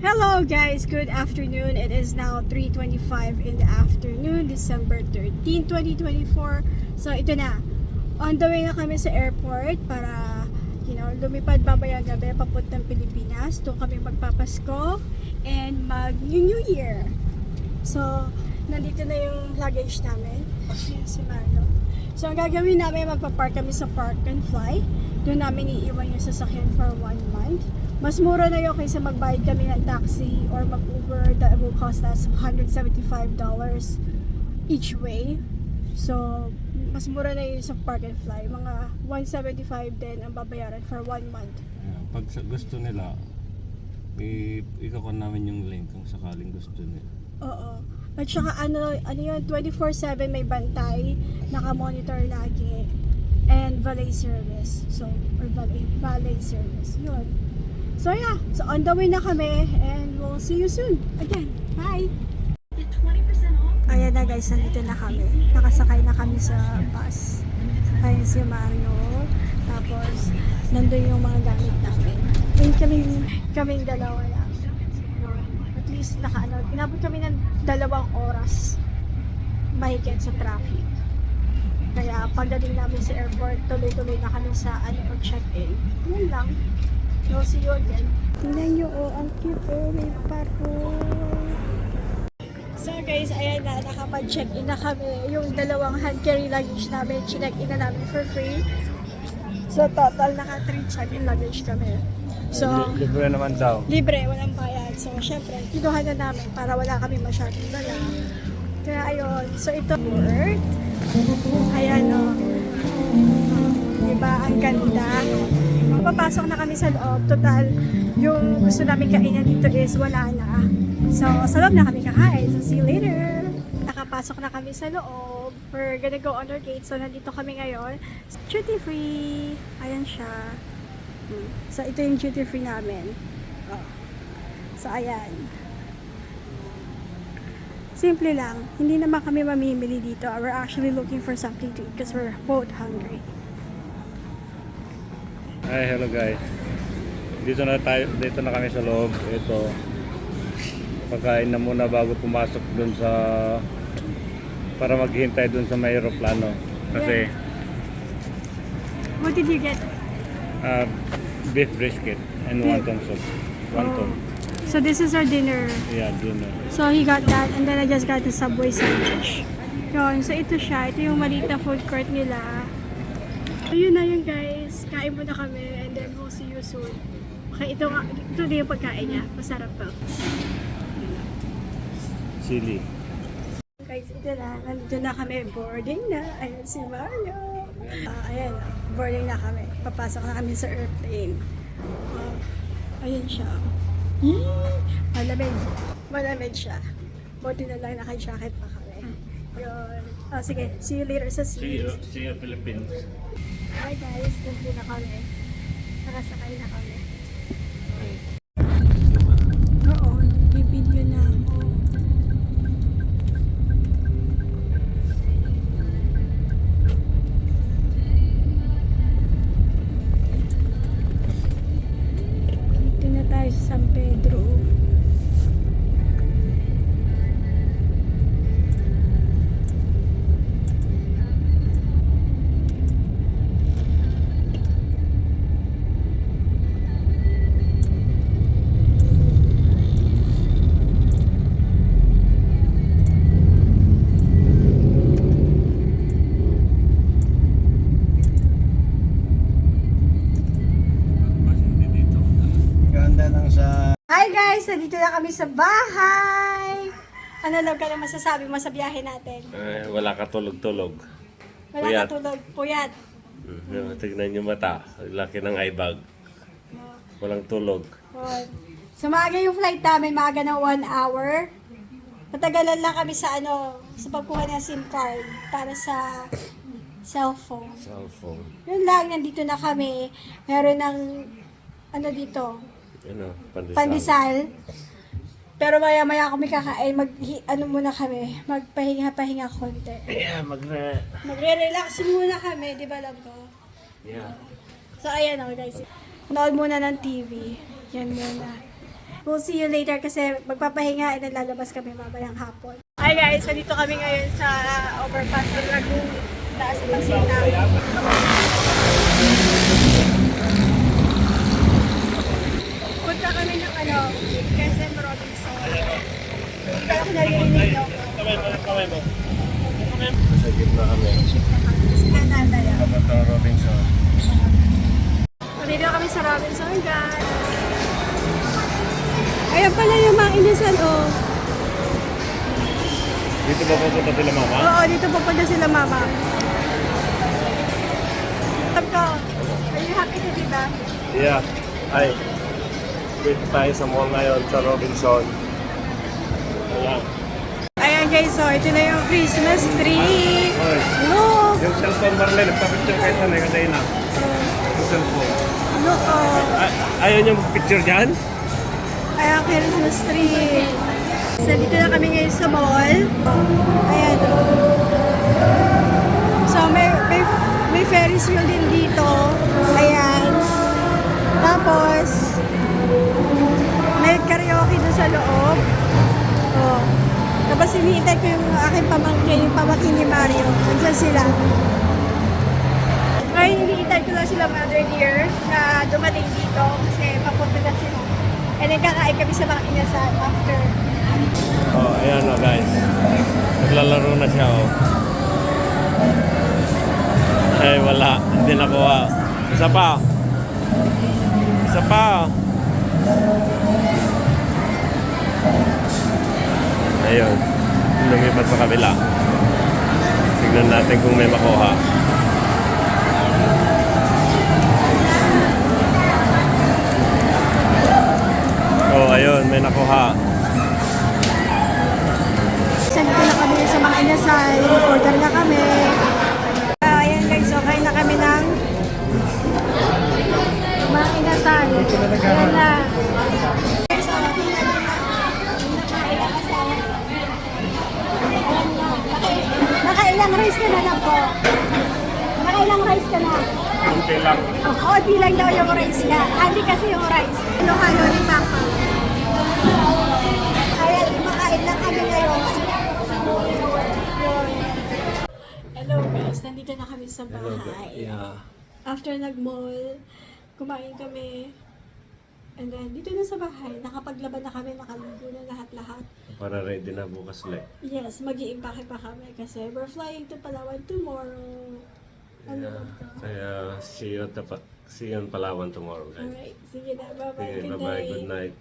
Hello guys, good afternoon. It is now 3.25 in the afternoon, December 13, 2024. So ito na, on the way na kami sa airport para, you know, lumipad babayang gabi papuntang Pilipinas. Doon kami magpapasko and mag New Year. So, nandito na yung luggage namin. Yan si Marlo. So, ang gagawin namin, magpa-park kami sa Park and Fly. Doon namin iiwan yung sasakyan for one month. Mas mura na yun kaysa magbayad kami ng taxi or mag-Uber that will cost us $175 each way. So, mas mura na yun sa Park and Fly. Mga 175 din ang babayaran for one month. Pag sa- gusto nila, i- ikakuha namin yung link kung sakaling gusto nila. Oo. At saka ano, ano yun, 24-7 may bantay, naka-monitor lagi, and valet service. So, or valet, valet service. Yun. So yeah, so on the way na kami, and we'll see you soon. Again, bye! Ayan na guys, nandito na kami. Nakasakay na kami sa bus. Ayan si Mario. Tapos, nandun yung mga gamit namin. Ayun kaming, kaming dalawa lang. At least, naka, ano, inabot kami ng dalawang oras mahigit sa traffic. Kaya pagdating namin sa airport, tuloy-tuloy na kami sa ano, check-in. Yun lang. We'll see you again. Tingnan nyo, oh, ang cute, oh, may parol. So guys, ayan na, nakapag-check-in na kami. Yung dalawang hand carry luggage namin, check-in na namin for free. So total, naka 3 check-in luggage kami. So, Libre naman daw. libre, walang bayad. So, syempre, kinuha na namin para wala kami masyadong dala. Kaya ayun, so ito work. Ayan o. Diba, ang ganda. Papasok na kami sa loob. Total, yung gusto namin kainan dito is wala na. So, sa loob na kami kakain. So, see you later. Nakapasok na kami sa loob. We're gonna go on our gate. So, nandito kami ngayon. Duty free. Ayan siya. Hmm. So, ito yung duty free namin. Oh. So, ayan. Simple lang. Hindi naman kami mamimili dito. We're actually looking for something to eat because we're both hungry. Hi, hello guys. Dito na tayo, dito na kami sa loob. Ito. Pagkain na muna bago pumasok dun sa para maghintay dun sa may aeroplano. Kasi What did you get? ah, beef brisket and wonton soup. Wonton. So, this is our dinner. Yeah, dinner. So, he got that and then I just got the Subway sandwich. Yun. So, ito siya. Ito yung maliit na food court nila. So, yun na yun guys. Kain muna kami and then we'll see you soon. Okay, ito, nga- ito din yung pagkain niya. Masarap to. Chili. Guys, ito na. Nandito na kami. Boarding na. Ayan si Mario. Ah, ayan. Boarding na kami. Papasok na kami sa airplane. Ah, ayan siya. Yee! Malamig. Malamig siya. Buti na lang naka-jacket pa kami. Yun. Ah, sige. See you later sa See you, see you Philippines. Hi guys. Nandito na kami. Nakasakay na kami. Guys! Nandito na kami sa bahay! Ano lang ka na masasabi mo sa biyahe natin? Eh, wala ka tulog-tulog. Wala Puyat. ka tulog, puyat. Hmm, tignan yung mata. Laki ng eye bag. Walang tulog. So maaga yung flight namin, maaga ng one hour. Matagalan lang kami sa ano, sa pagkuha ng SIM card para sa cellphone. Cellphone. Yun lang, nandito na kami. Meron ng, ano dito, Ano, pandesal. pandesal. Pero maya maya kami kakain, mag, ano muna kami, magpahinga-pahinga konti. Yeah, magre... Magre-relax muna kami, di ba lang ko? Yeah. So ayan o guys, nood muna ng TV. Yan muna. we'll see you later kasi magpapahinga then lalabas kami mamayang hapon. Hi guys, so dito kami ngayon sa overpass ng Lagoon. Taas ng Pasina. Kami ng ano, Quezon Robinson. Pero kung naririnig nyo, Sa gitna kami. sila nanay. ah. Dapat ng Robinson. Nandito kami sa Robinson, guys. Ayan pala yung mga inisan, oh. Dito ba pupunta sila mama? Oo, dito pupunta sila, mama. Tap ko. Are you happy to be back? Yeah. Ay. Dito tayo sa mall ngayon sa Robinson. Ayan. Ayan, guys, so ito na yung Christmas tree. Hoy, Look! yung cellphone Marlene, nagpa-picture kayo sa nila kanina. Yung cellphone. Look, oh. Ay, ayaw yung picture dyan? Ayan, Christmas tree. So, dito na kami ngayon sa mall. Ayan, oh. So, may, may, may Ferris wheel din dito. Ayan. Tapos, may karaoke doon sa loob. Oh. Tapos, iniintay ko yung aking pamangkin, yung pamangkin ni Mario. Nandiyan sila. Ngayon, iniintay ko lang sila mother dear na dumating dito kasi papunta na sila. And then kakain kami sa mga inasal after. Oh, ayan o guys. Naglalaro na siya oh. Ay, wala. Hindi nakuha. Isa pa. Isa pa. Ayun. Lumipat sa kabila. Tignan natin kung may makuha. Oh, ayun. May nakuha. So, dito na kami sa mga inasal. Rice ka na lang po. Nakailang rice ka na. Kunti lang. Oh, konti lang daw yung rice niya. Hindi kasi yung rice. Halo-halo ni Papa. Kaya makain lang kami ngayon. Hello guys, nandito na kami sa bahay. Yeah. After nag-mall, kumain kami. And then, dito na sa bahay, nakapaglaban na kami, nakaligo. Para ready na bukas ulit. Yes, mag iimpake pa kami kasi we're flying to Palawan tomorrow. Ano Yeah. ba? Kaya see you, at the pa- see you in Palawan tomorrow guys. Alright, sige na, bye-bye. Sige, Good bye-bye. Good night.